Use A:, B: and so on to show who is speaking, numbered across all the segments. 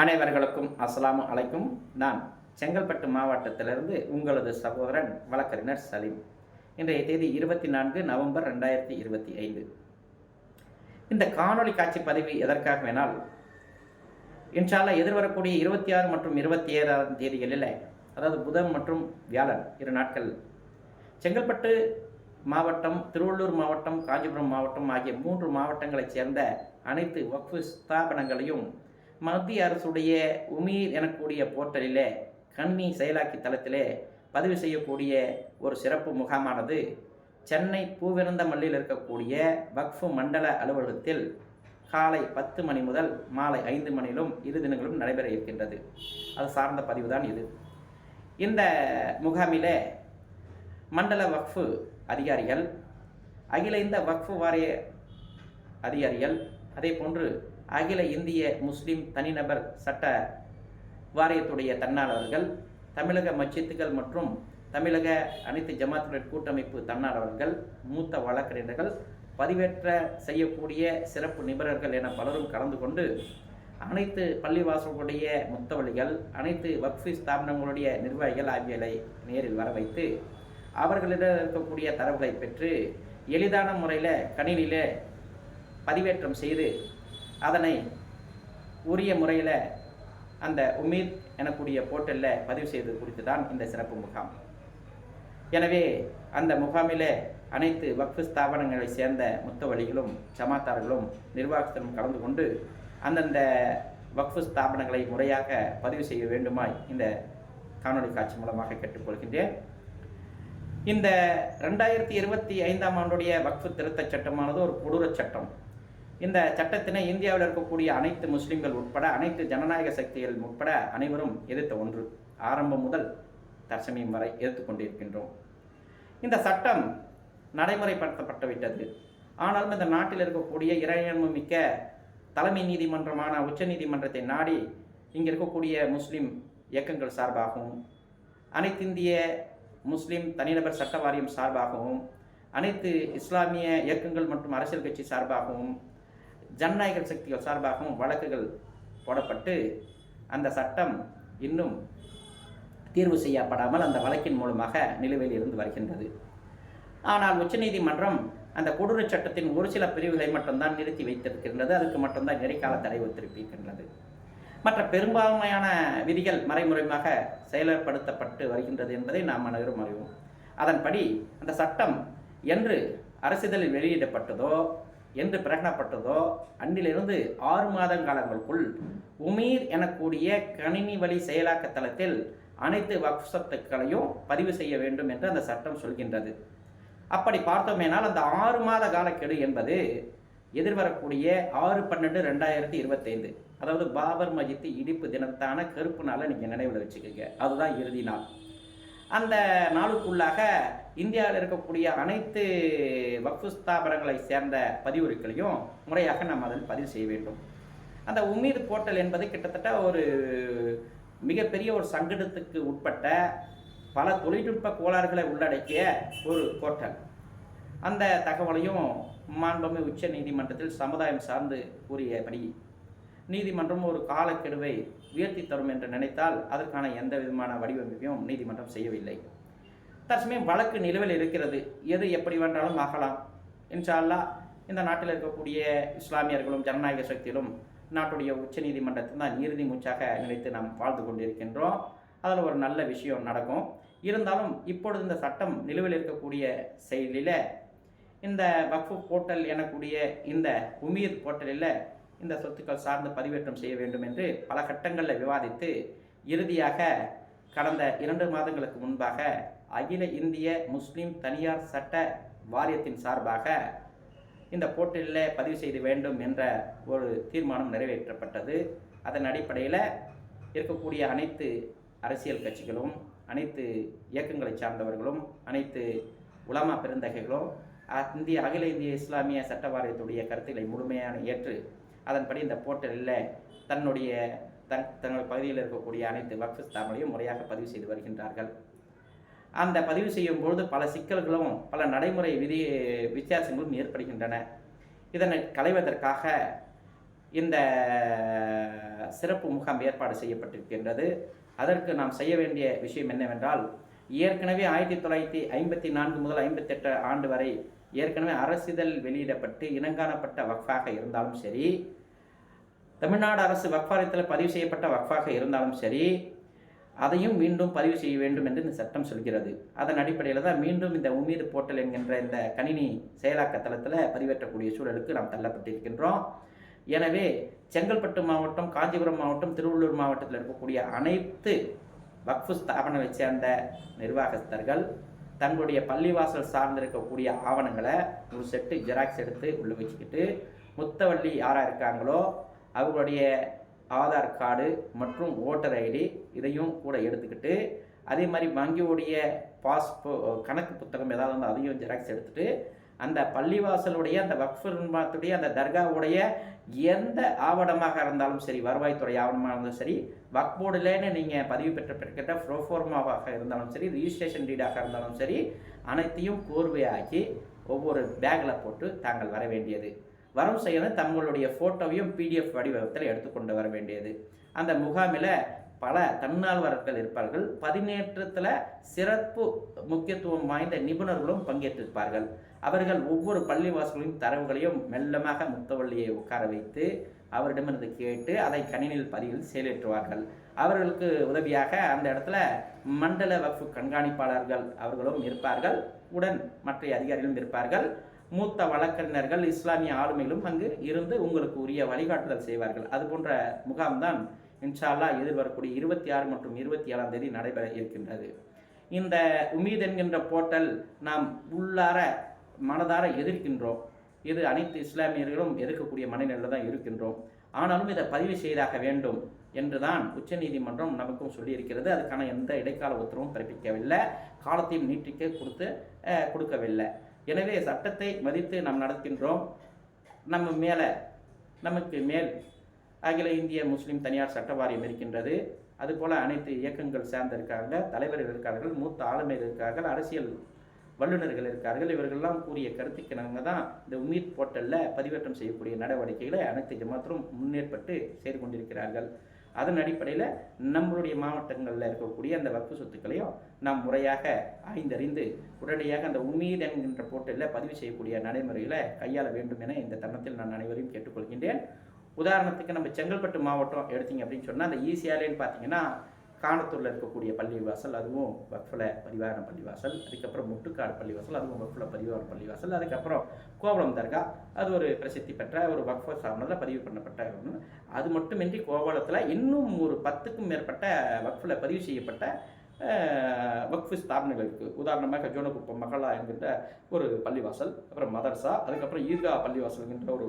A: அனைவர்களுக்கும் அஸ்ஸலாமு அலைக்கும். நான் செங்கல்பட்டு மாவட்டத்திலிருந்து உங்களது சகோதரன் வழக்கறிஞர் சலீம். இன்றைய தேதி இருபத்தி நான்கு நவம்பர் ரெண்டாயிரத்தி இருபத்தி ஐந்து. இந்த காணொளி காட்சி பதிவு எதற்காக வேணால் இன்ஷால்லா எதிர்வரக்கூடிய இருபத்தி ஆறு மற்றும் இருபத்தி ஏழாம் தேதிகளில் அதாவது புதன் மற்றும் வியாழன் இரு நாட்கள் செங்கல்பட்டு மாவட்டம் திருவள்ளூர் மாவட்டம் காஞ்சிபுரம் மாவட்டம் ஆகிய மூன்று மாவட்டங்களைச் சேர்ந்த அனைத்து வக்ஃபு ஸ்தாபனங்களையும் மத்திய அரசுடைய உமீர் எனக்கூடிய போர்ட்டலிலே கணினி செயலாக்கி தளத்திலே பதிவு செய்யக்கூடிய ஒரு சிறப்பு முகாமானது. சென்னை பூவிருந்தமல்லியில் இருக்கக்கூடிய வக்ஃபு மண்டல அலுவலகத்தில் காலை பத்து மணி முதல் மாலை ஐந்து மணியிலும் இரு தினங்களும் நடைபெற இருக்கின்றது. அது சார்ந்த பதிவு தான் இது. இந்த முகாமிலே மண்டல வக்ஃபு அதிகாரிகள் அகில இந்த வக்ஃபு வாரிய அதிகாரிகள் அதே போன்று அகில இந்திய முஸ்லிம் தனிநபர் சட்ட வாரியத்துடைய தன்னாளர்கள் தமிழக மச்சித்துகள் மற்றும் தமிழக அனைத்து ஜமாத்துடைய கூட்டமைப்பு தன்னாளர்கள் மூத்த வழக்கறிஞர்கள் பதிவேற்ற செய்யக்கூடிய சிறப்பு நிபுணர்கள் என பலரும் கலந்து கொண்டு அனைத்து பள்ளிவாசல்களுடைய முத்தவழிகள் அனைத்து வக்ஃபி ஸ்தாபனங்களுடைய நிர்வாகிகள் ஆகியவை நேரில் வர வைத்து அவர்களிடம் இருக்கக்கூடிய தரவுகளை பெற்று எளிதான முறையில் கணினியில் பதிவேற்றம் செய்து அதனை உரிய முறையில் அந்த உமீத் எனக்கூடிய போர்ட்டலில் பதிவு செய்தது குறித்து தான் இந்த சிறப்பு முகாம். எனவே அந்த முகாமில் அனைத்து வக்ஃபு ஸ்தாபனங்களை சேர்ந்த முத்தவழிகளும் ஜமாத்தார்களும் நிர்வாகத்திலும் கலந்து கொண்டு அந்தந்த வக்ஃபு ஸ்தாபனங்களை முறையாக பதிவு செய்ய வேண்டுமாய் இந்த காணொளி காட்சி மூலமாக கேட்டுக்கொள்கின்றேன். இந்த ரெண்டாயிரத்தி இருபத்தி ஐந்தாம் ஆண்டுடைய வக்ஃபு திருத்தச் சட்டமானது ஒரு கொடூர சட்டம். இந்த சட்டத்தினை இந்தியாவில் இருக்கக்கூடிய அனைத்து முஸ்லிம்கள் உட்பட அனைத்து ஜனநாயக சக்திகள் உட்பட அனைவரும் எதிர்த்த ஒன்று. ஆரம்பம் முதல் தற்சமயம் வரை எதிர்த்து கொண்டிருக்கின்றோம். இந்த சட்டம் நடைமுறைப்படுத்தப்பட்டு விட்டது ஆனாலும் இந்த நாட்டில் இருக்கக்கூடிய இறையாண்மை மிக்க தலைமை நீதிமன்றமான உச்ச நீதிமன்றத்தை நாடி இங்கே இருக்கக்கூடிய முஸ்லிம் இயக்கங்கள் சார்பாகவும் அனைத்திந்திய முஸ்லிம் தனிநபர் சட்ட வாரியம் சார்பாகவும் அனைத்து இஸ்லாமிய இயக்கங்கள் மற்றும் அரசியல் கட்சி சார்பாகவும் ஜனநாயக சக்திகள் சார்பாகவும் வழக்குகள் போடப்பட்டு அந்த சட்டம் இன்னும் தீர்வு செய்யப்படாமல் அந்த வழக்கின் மூலமாக நிலுவையில் இருந்து வருகின்றது. ஆனால் உச்சநீதிமன்றம் அந்த கொடூர சட்டத்தின் ஒரு சில பிரிவுகளை மட்டும்தான் நிறுத்தி வைத்திருக்கின்றது. அதுக்கு மட்டும்தான் இடைக்கால தடை ஒத்திருப்பிக்கின்றது மற்ற பெரும்பான்மையான விதிகள் மறைமுறைமாக செயல்படுத்தப்பட்டு வருகின்றது என்பதை நாம் அனைவரும் அறிவோம். அதன்படி அந்த சட்டம் என்று அரசிதழில் வெளியிடப்பட்டதோ என்று பிரகடனப்பட்டதோ அன்றிலிருந்து ஆறு மாத காலங்களுக்குள் உமீர் எனக்கூடிய கணினி வழி செயலாக்க தளத்தில் அனைத்து வக்ஃப் சொத்துக்களையும் பதிவு செய்ய வேண்டும் என்று அந்த சட்டம் சொல்கின்றது. அப்படி பார்த்தோமேனால் அந்த ஆறு மாத காலக்கெடு என்பது எதிர்வரக்கூடிய ஆறு பன்னெண்டு ரெண்டாயிரத்தி இருபத்தைந்து. அதாவது பாபர் மஜித்து இடிப்பு தினத்தான கருப்பு நாளை நீங்கள் நினைவில் வச்சுக்கோங்க. அதுதான் இறுதி நாள். அந்த நாளுக்குள்ளாக இந்தியாவில் இருக்கக்கூடிய அனைத்து வக்ஃபு ஸ்தாபனங்களை சேர்ந்த பதிவுரைகளையும் முறையாக நாம் அதில் பதிவு செய்ய வேண்டும். அந்த உமீர் போர்ட்டல் என்பது கிட்டத்தட்ட ஒரு மிகப்பெரிய ஒரு சங்கடத்துக்கு உட்பட்ட பல தொழில்நுட்ப கோளாறுகளை உள்ளடக்கிய ஒரு போர்ட்டல். அந்த தகவலையும் மாண்புமிகு உச்ச நீதிமன்றத்தில் சமுதாயம் சார்ந்து கூறியபடி நீதிமன்றம் ஒரு காலக்கெடுவை உயர்த்தி தரும் என்று நினைத்தால் அதற்கான எந்த விதமான வடிவமைப்பையும் நீதிமன்றம் செய்யவில்லை. தற்சமயம் வழக்கு நிலுவையில் இருக்கிறது. எது எப்படி வேண்டாலும் ஆகலாம். இன்ஷா இந்த நாட்டில் இருக்கக்கூடிய இஸ்லாமியர்களும் ஜனநாயக சக்திகளும் நாட்டுடைய உச்ச நீதிமன்றத்தில் தான் இறுதி மூச்சாக நினைத்து நாம் வாழ்ந்து கொண்டிருக்கின்றோம். அதில் ஒரு நல்ல விஷயம் நடக்கும். இருந்தாலும் இப்பொழுது இந்த சட்டம் நிலுவையில் இருக்கக்கூடிய செயலில் இந்த வக்ஃபு போர்ட்டல் எனக்கூடிய இந்த உமீர் போர்ட்டலில் இந்த சொத்துக்கள் சார்ந்து பதிவேற்றம் செய்ய வேண்டும் என்று பல கட்டங்களில் விவாதித்து இறுதியாக கடந்த இரண்டு மாதங்களுக்கு முன்பாக அகில இந்திய முஸ்லிம் தனியார் சட்ட வாரியத்தின் சார்பாக இந்த போர்ட்டலில் பதிவு செய்து வேண்டும் என்ற ஒரு தீர்மானம் நிறைவேற்றப்பட்டது. அதன் அடிப்படையில் இருக்கக்கூடிய அனைத்து அரசியல் கட்சிகளும் அனைத்து இயக்கங்களை சார்ந்தவர்களும் அனைத்து உலமா பெருந்தகைகளும் இந்திய அகில இந்திய இஸ்லாமிய சட்ட வாரியத்துடைய கருத்துக்களை முழுமையான ஏற்று அதன்படி இந்த போர்ட்டலில் தன்னுடைய தன் தங்கள் பகுதியில் இருக்கக்கூடிய அனைத்து வக்ஃபு ஸ்தாபனையும் முறையாக பதிவு செய்து வருகின்றார்கள். அந்த பதிவு செய்யும் பொழுது பல சிக்கல்களும் பல நடைமுறை விதி வித்தியாசங்களும் ஏற்படுகின்றன. இதனை களைவதற்காக இந்த சிறப்பு முகாம் ஏற்பாடு செய்யப்பட்டிருக்கின்றது. அதற்கு நாம் செய்ய வேண்டிய விஷயம் என்னவென்றால் ஏற்கனவே ஆயிரத்தி தொள்ளாயிரத்தி ஐம்பத்தி நான்கு முதல் ஐம்பத்தெட்டு ஆண்டு வரை ஏற்கனவே அரசிதழ் வெளியிடப்பட்டு இனங்காணப்பட்ட வக்ஃபாக இருந்தாலும் சரி தமிழ்நாடு அரசு வக்ஃபாரியத்தில் பதிவு செய்யப்பட்ட வக்ஃபாக இருந்தாலும் சரி அதையும் மீண்டும் பதிவு செய்ய வேண்டும் என்று இந்த சட்டம் சொல்கிறது. அதன் அடிப்படையில் தான் மீண்டும் இந்த உமீது போர்ட்டல் என்கின்ற இந்த கணினி செயலாக்க தளத்தில் பதிவேற்றக்கூடிய சூழலுக்கு நாம் தள்ளப்பட்டிருக்கின்றோம். எனவே செங்கல்பட்டு மாவட்டம் காஞ்சிபுரம் மாவட்டம் திருவள்ளூர் மாவட்டத்தில் இருக்கக்கூடிய அனைத்து வக்ஃபு ஸ்தாபனம் சேர்ந்த நிர்வாகஸ்தர்கள் தங்களுடைய பள்ளிவாசல் சார்ந்திருக்கக்கூடிய ஆவணங்களை ஒரு செட்டு ஜெராக்ஸ் எடுத்து உள்ள வச்சுக்கிட்டு முத்தவள்ளி யாராக இருக்காங்களோ அவர்களுடைய ஆதார் கார்டு மற்றும் ஓட்டர் ஐடி இதையும் கூட எடுத்துக்கிட்டு அதே மாதிரி வங்கியோடைய பாஸ்போ கணக்கு புத்தகம் ஏதாவது வந்து அதையும் ஜெராக்ஸ் எடுத்துகிட்டு அந்த பள்ளிவாசலுடைய அந்த வக்ஃபுடைய அந்த தர்காவுடைய எந்த ஆவணமாக இருந்தாலும் சரி வருவாய்த்துறை ஆவணமாக இருந்தாலும் சரி வக்போர்டுலேன்னு நீங்கள் பதிவு பெற்ற பெற்ற ப்ரோஃபோர்மாவாக இருந்தாலும் சரி ரிஜிஸ்ட்ரேஷன் டீடாக இருந்தாலும் சரி அனைத்தையும் கோர்வையாக்கி ஒவ்வொரு பேக்கில் போட்டு தாங்கள் வர வேண்டியது. வரவு செய்யறது தங்களுடைய ஃபோட்டோவையும் பிடிஎஃப் வடிவத்தில் எடுத்துக்கொண்டு வர வேண்டியது. அந்த முகாமில் பல தன்னார்வலர்கள் இருப்பார்கள். பதினேற்றத்தில் சிறப்பு முக்கியத்துவம் வாய்ந்த நிபுணர்களும் பங்கேற்றிருப்பார்கள். அவர்கள் ஒவ்வொரு பள்ளிவாசல்களின் தரவுகளையும் மெல்லமாக முத்தவள்ளியை உட்கார வைத்து அவரிடமிருந்து கேட்டு அதை கணினியில் பதிவில் செயலேற்றுவார்கள். அவர்களுக்கு உதவியாக அந்த இடத்துல மண்டல வகுப்பு கண்காணிப்பாளர்கள் அவர்களும் இருப்பார்கள். உடன் மற்ற அதிகாரிகளும் இருப்பார்கள். மூத்த வழக்கறிஞர்கள் இஸ்லாமிய ஆளுமைகளும் அங்கு இருந்து உங்களுக்கு உரிய வழிகாட்டுதல் செய்வார்கள். அது போன்ற முகாம்தான் இன்ஷால்லா எதிர்வரக்கூடிய இருபத்தி ஆறு மற்றும் இருபத்தி ஏழாம் தேதி நடைபெற இருக்கின்றது. இந்த உமீத் என்கின்ற போர்ட்டல் நாம் உள்ளார மனதார எதிர்க்கின்றோம். இது அனைத்து இஸ்லாமியர்களும் எதிர்க்கக்கூடிய மனநிலையில் தான் இருக்கின்றோம். ஆனாலும் இதை பதிவு செய்தாக வேண்டும் என்றுதான் உச்சநீதிமன்றம் நமக்கும் சொல்லியிருக்கிறது. அதுக்கான எந்த இடைக்கால உத்தரவும் பிறப்பிக்கவில்லை. காலத்தையும் நீட்டிக்க கொடுத்து கொடுக்கவில்லை. எனவே சட்டத்தை மதித்து நாம் நடத்துகின்றோம் நம்ம மேலே நமக்கு மேல் அகில இந்திய முஸ்லீம் தனியார் சட்ட வாரியம் இருக்கின்றது. அதுபோல் அனைத்து இயக்கங்கள் சார்ந்திருக்காங்க தலைவர்கள் இருக்கார்கள் மூத்த ஆளுமைகள் இருக்கார்கள் அரசியல் வல்லுநர்கள் இருக்கார்கள். இவர்கள்லாம் கூறிய கருத்துக்கு நாங்கள் தான் இந்த உமீத் போர்ட்டலில் பதிவேற்றம் செய்யக்கூடிய நடவடிக்கைகளை அனைத்து ஜமாத்திலும் முன்னேற்பட்டு செய்து கொண்டிருக்கிறார்கள். அதன் அடிப்படையில் நம்மளுடைய மாவட்டங்களில் இருக்கக்கூடிய அந்த வக்ஃபு சொத்துக்களையும் நாம் முறையாக ஆய்ந்தறிந்து உடனடியாக அந்த உமீத் என்கின்ற போர்ட்டலில் பதிவு செய்யக்கூடிய நடைமுறைகளை கையாள வேண்டும் என இந்த தருணத்தில் நான் அனைவரையும் கேட்டுக்கொள்கின்றேன். உதாரணத்துக்கு நம்ம செங்கல்பட்டு மாவட்டம் எடுத்தீங்க அப்படின்னு சொன்னால் அந்த ஈசிஆர்லேன்னு பார்த்தீங்கன்னா காணத்தூரில் இருக்கக்கூடிய பள்ளிவாசல் அதுவும் வக்ஃபில் பரிவாரம் பள்ளிவாசல் அதுக்கப்புறம் முட்டுக்காடு பள்ளிவாசல் அதுவும் வக்ஃபில் பதிவான பள்ளிவாசல் அதுக்கப்புறம் கோவளம் தர்கா அது ஒரு பிரசித்தி பெற்ற ஒரு வக்ஃப சாதனத்தில் பதிவு பண்ணப்பட்ட ஒன்று அது மட்டுமின்றி கோவளத்தில் இன்னும் ஒரு பத்துக்கும் மேற்பட்ட வக்ஃபில் பதிவு செய்யப்பட்ட வக்ஃபு ஸ்தாபனங்கள் இருக்குது உதாரணமாக ஜோனகுப்பம் மகளா என்கின்ற ஒரு பள்ளிவாசல் அப்புறம் மதர்சா அதுக்கப்புறம் ஈர்கா பள்ளிவாசல் என்கின்ற ஒரு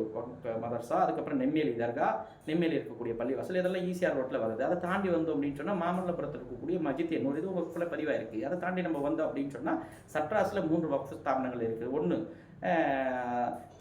A: மதர்சா அதுக்கப்புறம் நெம்மேலி தர்கா நெம்மேலி இருக்கக்கூடிய பள்ளிவாசல் இதெல்லாம் ஈஸியாக ரோட்டில் வருது. அதை தாண்டி வந்தோம் அப்படின்னு சொன்னால் மாமல்லபுரத்தில் இருக்கக்கூடிய மஜித் என்னோட இது வக்ஃபில் பதிவாக இருக்குது அதை தாண்டி நம்ம வந்தோம் அப்படின்னு சொன்னால் சட்ராஸில் மூன்று வக்ஃபு ஸ்தாபனங்கள் இருக்குது ஒன்று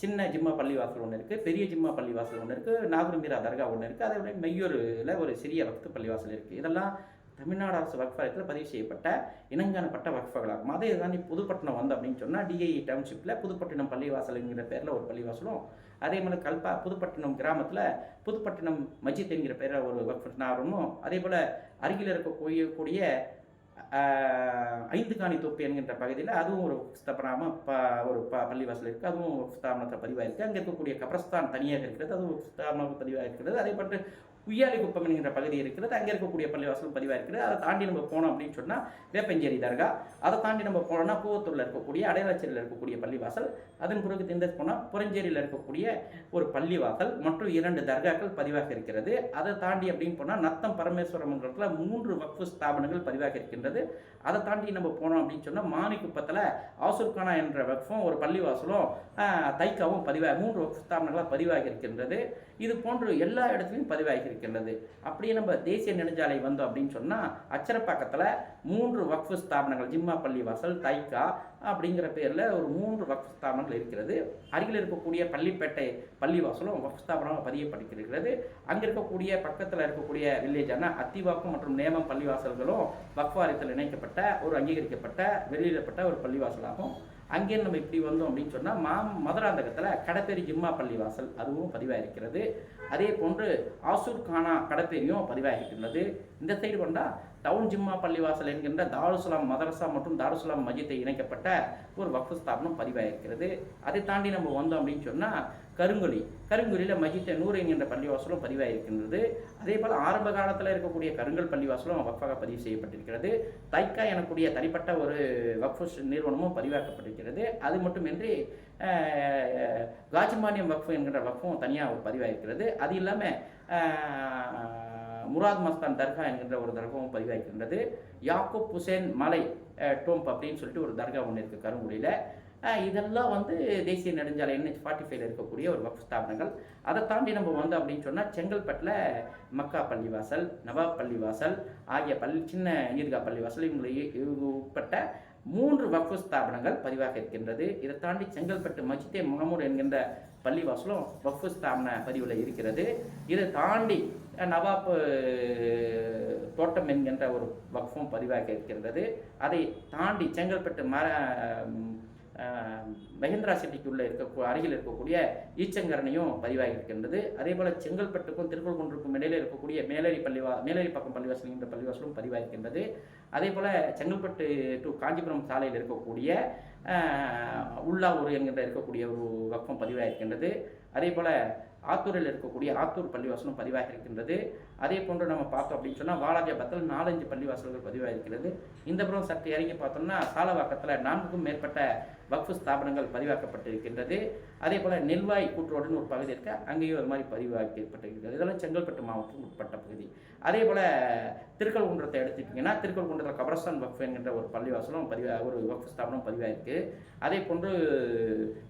A: சின்ன ஜிம்மா பள்ளிவாசல் ஒன்று இருக்குது பெரிய ஜிம்மா பள்ளிவாசல் ஒன்று இருக்குது நாகூர் மீரா தர்கா ஒன்று இருக்குது அதே மாதிரி மெய்யூரில் ஒரு சிறிய வக்து பள்ளிவாசல் இருக்குது இதெல்லாம் தமிழ்நாடு அரசு வக்ஃபாயத்தில் பதிவு செய்யப்பட்ட இனங்காணப்பட்ட வக்ஃபகளாகும். அதே நீ புதுப்பட்டினம் வந்து அப்படின்னு சொன்னால் டிஐஇ டவுன்ஷிப்பில் புதுப்பட்டினம் பள்ளிவாசலுங்கிற பேரில் ஒரு பள்ளிவாசலும் அதே மாதிரி கல்பா புதுப்பட்டினம் கிராமத்தில் புதுப்பட்டினம் மஜித் என்கிற பேரில் ஒரு வக்ஃப் நாரமும் அதே போல் அருகில் இருக்கக்கூடிய ஐந்து காணி தொப்பு என்கின்ற பகுதியில் அதுவும் ஒரு ஸ்தாபனமாக ப ஒரு ப பள்ளிவாசல் இருக்குது அதுவும் ஸ்தாபனத்தில் பதிவாக இருக்குது அங்கே இருக்கக்கூடிய கப்ரஸ்தான் தனியாக இருக்கிறது அதுவும் ஸ்தாபனமாக பதிவாக இருக்கிறது அதே போன்று உய்யாலி குப்பம் என்கிற பகுதி இருக்கிறது அங்கே இருக்கக்கூடிய பள்ளிவாசல் பதிவாக இருக்குது அதை தாண்டி நம்ம போனோம் அப்படின்னு சொன்னால் வேப்பஞ்சேரி தர்கா. அதை தாண்டி நம்ம போனோம்னா பூவத்தூரில் இருக்கக்கூடிய அடையாளச்சேரியில் இருக்கக்கூடிய பள்ளிவாசல். அதன் பிறகு திண்டஸ் போனால் புரஞ்சேரியில் இருக்கக்கூடிய ஒரு பள்ளிவாசல். மற்றும் இரண்டு தர்காக்கள் பதிவாக இருக்கிறது. அதை தாண்டி அப்படின்னு போனால் நத்தம் பரமேஸ்வரம் மங்கலத்தில் மூன்று வக்ஃபு ஸ்தாபனங்கள் பதிவாக இருக்கின்றது. அதை தாண்டி நம்ம போனோம் அப்படின்னு சொன்னால் மானிக்குப்பத்தில் ஆசுர்கானா என்ற வக்ஃபும் ஒரு பள்ளிவாசலும் தைக்காவும் பதிவாக மூன்று வக்ஃபு ஸ்தாபனங்களாக பதிவாக இருக்கின்றது. இது போன்று எல்லா இடத்துலையும் பதிவாகி இருக்கின்றது அப்படியே நம்ம தேசிய நெடுஞ்சாலை வந்தோம் அப்படின்னு சொன்னால் அச்சரப்பாக்கத்தில் மூன்று வக்ஃபு ஸ்தாபனங்கள் ஜிம்மா பள்ளிவாசல் தைக்கா அப்படிங்கிற பேரில் ஒரு மூன்று வக்ஃபு ஸ்தாபனங்கள் இருக்கிறது. அருகில் இருக்கக்கூடிய பள்ளிப்பேட்டை பள்ளிவாசலும் வக்ஃபு ஸ்தாபனமாக பதியப்பட்டிருக்கிறது. அங்கே இருக்கக்கூடிய பக்கத்தில் இருக்கக்கூடிய வில்லேஜான அத்திவாக்கம் மற்றும் நேமம் பள்ளிவாசல்களும் வக்ஃபாரியத்தில் இணைக்கப்பட்ட ஒரு அங்கீகரிக்கப்பட்ட வெளியிடப்பட்ட ஒரு பள்ளிவாசலாகும். அங்கே நம்ம இப்படி வந்தோம் அப்படின்னு சொன்னால் மா மதுராந்தகத்தில் கடப்பேரி ஜிம்மா பள்ளிவாசல் அதுவும் பதிவாக இருக்கிறது அதே போன்று ஆசூர் கானா கடப்பேரியும் பதிவாகிட்டுள்ளது இந்த சைடு கொண்டா டவுன் ஜிம்மா பள்ளிவாசல் என்கின்ற தாருசுலாம் மதரசா மற்றும் தாருசுலாம் மஜித்தை இணைக்கப்பட்ட ஒரு வக்ஃபு ஸ்தாபனம் பதிவாயிருக்கிறது. அதை தாண்டி நம்ம வந்தோம் அப்படின்னு சொன்னால் கருங்குழி. கருங்குழியில் மஜித்த நூறு என்கின்ற பள்ளிவாசலும் பதிவாயிருக்கின்றது. அதே போல் ஆரம்ப காலத்தில் இருக்கக்கூடிய கருங்கல் பள்ளிவாசலும் வக்ஃபாக பதிவு செய்யப்பட்டிருக்கிறது. தைக்கா எனக்கூடிய தனிப்பட்ட ஒரு வக்ஃபு நிறுவனமும் பதிவாக்கப்பட்டிருக்கிறது. அது மட்டுமின்றி காஜிமானியம் வக்ஃபு என்கின்ற வக்ஃபும் தனியாக ஒரு பதிவாயிருக்கிறது. அது இல்லாமல் முராத் மஸ்தான் தர்கா என்கின்ற ஒரு தர்காவும் பதிவாகின்றது யாக்கூப் ஹுசேன் மலை டோம்ப் அப்படின்னு சொல்லிட்டு ஒரு தர்கா ஒன்று இருக்குது கருங்குடியில். இதெல்லாம் வந்து தேசிய நெடுஞ்சாலை என்ஹெச் ஃபார்ட்டி ஃபைவ்ல இருக்கக்கூடிய ஒரு வக்ஃப் ஸ்தாபனங்கள். அதை தாண்டி நம்ம வந்தோம் அப்படின்னு சொன்னால் செங்கல்பட்டில் மக்கா பள்ளிவாசல் நவாப் பள்ளிவாசல் ஆகிய பள்ளி சின்ன ஈர்கா பள்ளிவாசல் இவங்களை இவங்க உட்பட்ட மூன்று வக்ஃபு ஸ்தாபனங்கள் பதிவாக இருக்கின்றது. இதை தாண்டி செங்கல்பட்டு மஜித்தே மாமூர் என்கின்ற பள்ளிவாசலும் வக்ஃபு ஸ்தாபன பதிவில் இருக்கிறது. இதை தாண்டி நவாப் தோட்டம் என்கின்ற ஒரு வக்ஃபம் பதிவாக இருக்கின்றது அதை தாண்டி செங்கல்பட்டு மர மஹேந்திரா சிட்டிக்குள்ளே இருக்க அருகில் இருக்கக்கூடிய ஈச்சங்கரனையும் பதிவாகி இருக்கின்றது. அதே போல் செங்கல்பட்டுக்கும் திருக்கோள்குன்றுக்கும் இடையில இருக்கக்கூடிய மேலேரி பள்ளிவா மேலேரி பக்கம் பள்ளிவாசல் என்ற பள்ளிவாசலும் பதிவாகிருக்கின்றது அதே போல் செங்கல்பட்டு டு காஞ்சிபுரம் சாலையில் இருக்கக்கூடிய உள்ளாவூர் என்கின்ற இருக்கக்கூடிய ஒரு வக்கம் பதிவாகிருக்கின்றது அதே போல் ஆத்தூரில் இருக்கக்கூடிய ஆத்தூர் பள்ளிவாசலும் பதிவாக இருக்கின்றது அதே போன்று நம்ம பார்த்தோம் அப்படின்னு சொன்னால் வாலாஜாபத்தில் நாலஞ்சு பள்ளிவாசல்கள் பதிவாக இருக்கிறது இந்த புறம் சற்று இறங்கி பார்த்தோம்னா சாலவாக்கத்தில் நான்குக்கும் மேற்பட்ட வக்ஃபு ஸ்தாபனங்கள் பதிவாக்கப்பட்டிருக்கின்றது. அதே போல் நெல்வாய் கூட்டுரோடுன்னு ஒரு பகுதி இருக்குது அங்கேயும் ஒரு மாதிரி பதிவாக்கப்பட்டிருக்கிறது. இதெல்லாம் செங்கல்பட்டு மாவட்டத்துக்கு உட்பட்ட பகுதி. அதே போல் திருக்கல்குன்றத்தை எடுத்துக்கிட்டிங்கன்னா திருக்கல்குன்றத்தில் கபரஸ்தான் வக்ஃப் என்கின்ற ஒரு பள்ளிவாசலும் பதிவாக ஒரு வக்ஃபு ஸ்தாபனம் பதிவாக இருக்குது அதே போன்று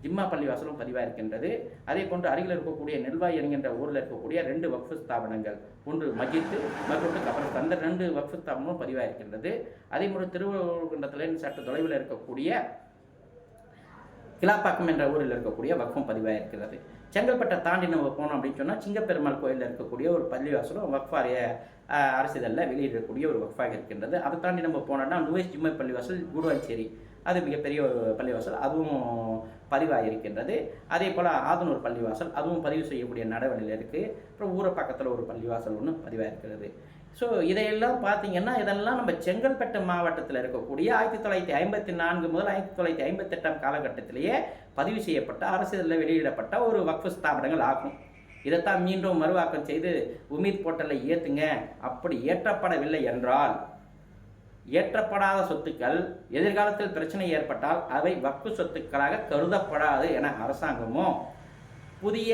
A: ஜிம்மா பள்ளிவாசலும் பதிவாக இருக்கின்றது அதே போன்று அருகில் இருக்கக்கூடிய நெல்வாய் என்கின்ற ஊரில் இருக்கக்கூடிய ரெண்டு வக்ஃபு ஸ்தாபனங்கள். ஒன்று மஜித்து மற்றொன்று கபரஸ்தான். அந்த ரெண்டு வக்ஃபு ஸ்தாபனமும் பதிவாயிருக்கின்றது. அதே போன்று திருவள்ளுவர்குன்றத்தில் சற்று தொலைவில் இருக்கக்கூடிய கிலாப்பாக்கம் என்ற ஊரில் இருக்கக்கூடிய வக்ஃபும் பதிவாயிருக்கிறது. செங்கல்பட்டை தாண்டி நம்ம போனோம் அப்படின்னு சொன்னால் சிங்கப்பெருமாள் கோயிலில் இருக்கக்கூடிய ஒரு பள்ளிவாசலும் வக்ஃபாரிய அரசிதழில் வெளியிடக்கூடிய ஒரு வக்ஃபாக இருக்கின்றது. அதை தாண்டி நம்ம போனோம்னா நுவேஷ் ஜிம்மை பள்ளிவாசல் குடுவாஞ்சேரி அது மிகப்பெரிய ஒரு பள்ளிவாசல். அதுவும் பதிவாகியிருக்கின்றது அதே போல் ஆதனூர் பள்ளிவாசல் அதுவும் பதிவு செய்யக்கூடிய நடவடிக்கையில் இருக்குது அப்புறம் ஊரை பக்கத்தில் ஒரு பள்ளிவாசல் ஒன்று பதிவாயிருக்கிறது. ஸோ இதையெல்லாம் பார்த்தீங்கன்னா இதெல்லாம் நம்ம செங்கல்பட்டு மாவட்டத்தில் இருக்கக்கூடிய ஆயிரத்தி தொள்ளாயிரத்தி ஐம்பத்தி நான்கு முதல் ஆயிரத்தி தொள்ளாயிரத்தி ஐம்பத்தெட்டாம் காலகட்டத்திலேயே பதிவு செய்யப்பட்ட அரசியலில் வெளியிடப்பட்ட ஒரு வக்ஃபு ஸ்தாபனங்கள் ஆகும். இதைத்தான் மீண்டும் மறுவாக்கம் செய்து உமீத் போர்ட்டலை ஏற்றுங்க அப்படி ஏற்றப்படவில்லை என்றால் ஏற்றப்படாத சொத்துக்கள் எதிர்காலத்தில் பிரச்சனை ஏற்பட்டால் அவை வக்கு சொத்துக்களாக கருதப்படாது என அரசாங்கமும் புதிய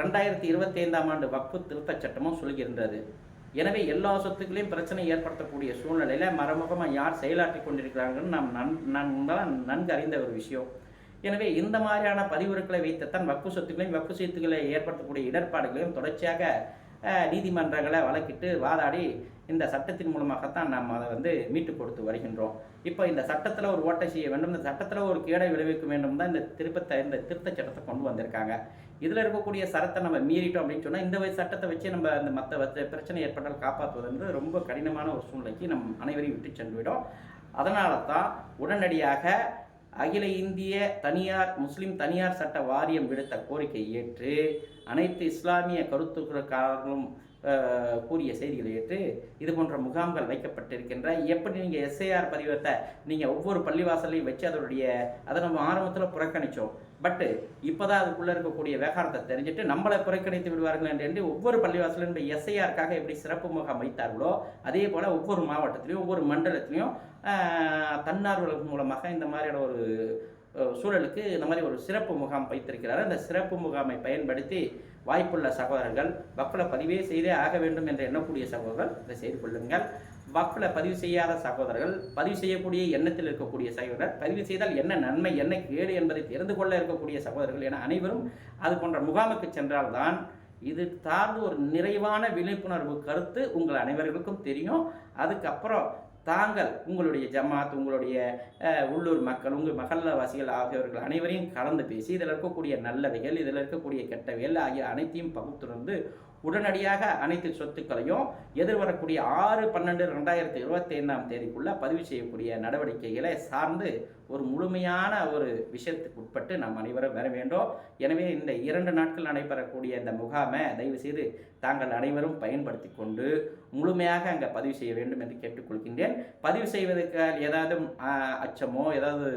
A: ரெண்டாயிரத்தி இருபத்தி ஐந்தாம் ஆண்டு வக்ஃபு திருத்தச் சட்டமும் சொல்கின்றது. எனவே எல்லா சொத்துக்களையும் பிரச்சனை ஏற்படுத்தக்கூடிய சூழ்நிலையில் மறைமுகமாக யார் செயலாற்றி கொண்டிருக்கிறாங்கன்னு நாம் நன் நன்கு நன்கு அறிந்த ஒரு விஷயம். எனவே இந்த மாதிரியான பதிவுறுக்களை வைத்துத்தான் வக்கு சொத்துக்களையும் வக்கு சொத்துக்களை ஏற்படுத்தக்கூடிய இடர்பாடுகளையும் தொடர்ச்சியாக நீதிமன்றங்களை வழக்கிட்டு வாதாடி இந்த சட்டத்தின் மூலமாகத்தான் நாம் அதை வந்து மீட்டு கொடுத்து வருகின்றோம். இப்போ இந்த சட்டத்தில் ஒரு ஓட்டை செய்ய வேண்டும் இந்த சட்டத்தில் ஒரு கேடை விளைவிக்க வேண்டும் தான் இந்த திருப்பத்தை இந்த திருத்த சட்டத்தை கொண்டு வந்திருக்காங்க. இதில் இருக்கக்கூடிய சரத்தை நம்ம மீறிட்டோம் அப்படின்னு சொன்னால் இந்த வயசு சட்டத்தை வச்சு நம்ம அந்த மற்ற பிரச்சனை ஏற்பட்டால் காப்பாற்றுவதுன்றது ரொம்ப கடினமான ஒரு சூழ்நிலைக்கு நம் அனைவரையும் விட்டு சென்றுவிடும். அதனால தான் உடனடியாக அகில இந்திய தனியார் முஸ்லிம் தனியார் சட்ட வாரியம் விடுத்த கோரிக்கை ஏற்று அனைத்து இஸ்லாமிய கருத்துக்காரர்களும் கூறிய செய்திகளை ஏற்று இது போன்ற முகாம்கள் வைக்கப்பட்டிருக்கின்ற எப்படி நீங்கள் எஸ்ஐஆர் பதிவத்தை நீங்கள் ஒவ்வொரு பள்ளிவாசலையும் வச்சு அதனுடைய அதை நம்ம ஆரம்பத்தில் புறக்கணித்தோம் பட்டு இப்போ தான் அதுக்குள்ளே இருக்கக்கூடிய விவகாரத்தை தெரிஞ்சுட்டு நம்மளை புறக்கணித்து விடுவார்கள் என்று ஒவ்வொரு பள்ளிவாசலும் எஸ்ஐஆருக்காக எப்படி சிறப்பு முகாம் வைத்தார்களோ அதே போல் ஒவ்வொரு மாவட்டத்திலையும் ஒவ்வொரு மண்டலத்திலையும் ஆஹ், தன்னார்வலர்கள் மூலமாக இந்த மாதிரியான ஒரு சூழலுக்கு இந்த மாதிரி ஒரு சிறப்பு முகாம் வைத்திருக்கிறார். அந்த சிறப்பு முகாமை பயன்படுத்தி வாய்ப்புள்ள சகோதரர்கள் வக்ஃபில் பதிவே செய்தே ஆக வேண்டும் என்று எண்ணக்கூடிய சகோதரர்கள் இதை செய்து கொள்ளுங்கள். வக்ஃபில் பதிவு செய்யாத சகோதரர்கள் பதிவு செய்யக்கூடிய எண்ணத்தில் இருக்கக்கூடிய சகோதரர் பதிவு செய்தால் என்ன நன்மை என்ன கேடு என்பதை தெரிந்து கொள்ள இருக்கக்கூடிய சகோதரர்கள் என அனைவரும் அது போன்ற முகாமுக்கு சென்றால்தான் இது சார்ந்து ஒரு நிறைவான விழிப்புணர்வு கருத்து உங்கள் அனைவர்களுக்கும் தெரியும். அதுக்கப்புறம் தாங்கள் உங்களுடைய ஜமாத் உங்களுடைய உள்ளூர் மக்கள் உங்கள் மகல்லவாசிகள் ஆகியவர்கள் அனைவரையும் கலந்து பேசி இதில் இருக்கக்கூடிய நல்லவைகள் இதில் இருக்கக்கூடிய கெட்டவைகள் ஆகிய அனைத்தையும் பகுத்துணர்ந்து உடனடியாக அனைத்து சொத்துக்களையும் எதிர்வரக்கூடிய ஆறு பன்னெண்டு ரெண்டாயிரத்தி இருபத்தி ஐந்தாம் தேதிக்குள்ளே பதிவு செய்யக்கூடிய நடவடிக்கைகளை சார்ந்து ஒரு முழுமையான ஒரு விஷயத்துக்கு உட்பட்டு நாம் அனைவரும் வர வேண்டும். எனவே இந்த இரண்டு நாட்கள் நடைபெறக்கூடிய இந்த முகாமை தயவு செய்து தாங்கள் அனைவரும் பயன்படுத்தி கொண்டு முழுமையாக அங்கே பதிவு செய்ய வேண்டும் என்று கேட்டுக்கொள்கின்றேன். பதிவு செய்வதற்கு ஏதாவது அச்சமோ ஏதாவது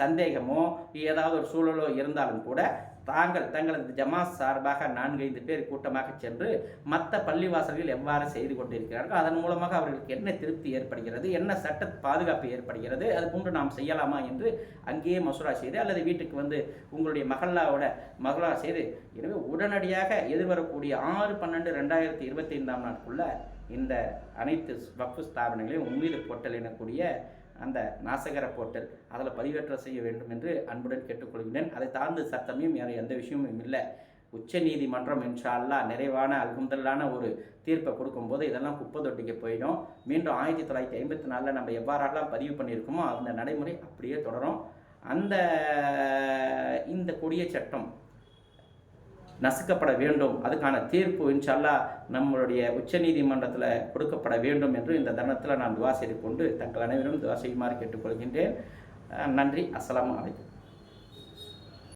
A: சந்தேகமோ ஏதாவது ஒரு சூழலோ இருந்தாலும் கூட தாங்கள் தங்களது ஜமாஸ் சார்பாக நான்கைந்து பேர் கூட்டமாக சென்று மற்ற பள்ளிவாசல்கள் எவ்வாறு செய்து கொண்டிருக்கிறார்கள் அதன் மூலமாக அவர்களுக்கு என்ன திருப்தி ஏற்படுகிறது என்ன சட்ட பாதுகாப்பு ஏற்படுகிறது அது போன்று நாம் செய்யலாமா என்று அங்கேயே மசூரா செய்து அல்லது வீட்டுக்கு வந்து உங்களுடைய மகளாவோட மகளா செய்து எனவே உடனடியாக எதிர்வரக்கூடிய ஆறு பன்னெண்டு ரெண்டாயிரத்தி இருபத்தி ஐந்தாம் நாட்குள்ள இந்த அனைத்து வக்ஃபு ஸ்தாபனங்களையும் உம்மீது போர்ட்டல் எனக்கூடிய அந்த நாசகர போர்ட்டல் அதில் பதிவேற்றம் செய்ய வேண்டும் என்று அன்புடன் கேட்டுக்கொள்கிறேன். அதை தாழ்ந்து சத்தமையும் வேறு எந்த விஷயமும் இல்லை. உச்ச நீதிமன்றம் இன்ஷா நிறைவான அல்ஹம்துலில்லான ஒரு தீர்ப்பை கொடுக்கும்போது இதெல்லாம் குப்பை தொட்டிக்கு போயிடும். மீண்டும் ஆயிரத்தி தொள்ளாயிரத்தி ஐம்பத்தி நாலில் நம்ம எவ்வாறெல்லாம் பதிவு பண்ணியிருக்கோமோ அந்த நடைமுறை அப்படியே தொடரும். அந்த இந்த கொடிய சட்டம் நசுக்கப்பட வேண்டும். அதுக்கான தீர்ப்பு இன்ஷல்லா நம்மளுடைய உச்சநீதிமன்றத்தில் கொடுக்கப்பட வேண்டும் என்று இந்த தருணத்தில் நான் துவா செய்து கொண்டு தங்கள் அனைவரும் துவா செய்யுமாறு கேட்டுக்கொள்கின்றேன். நன்றி. அஸ்லாம் வலைக்கம்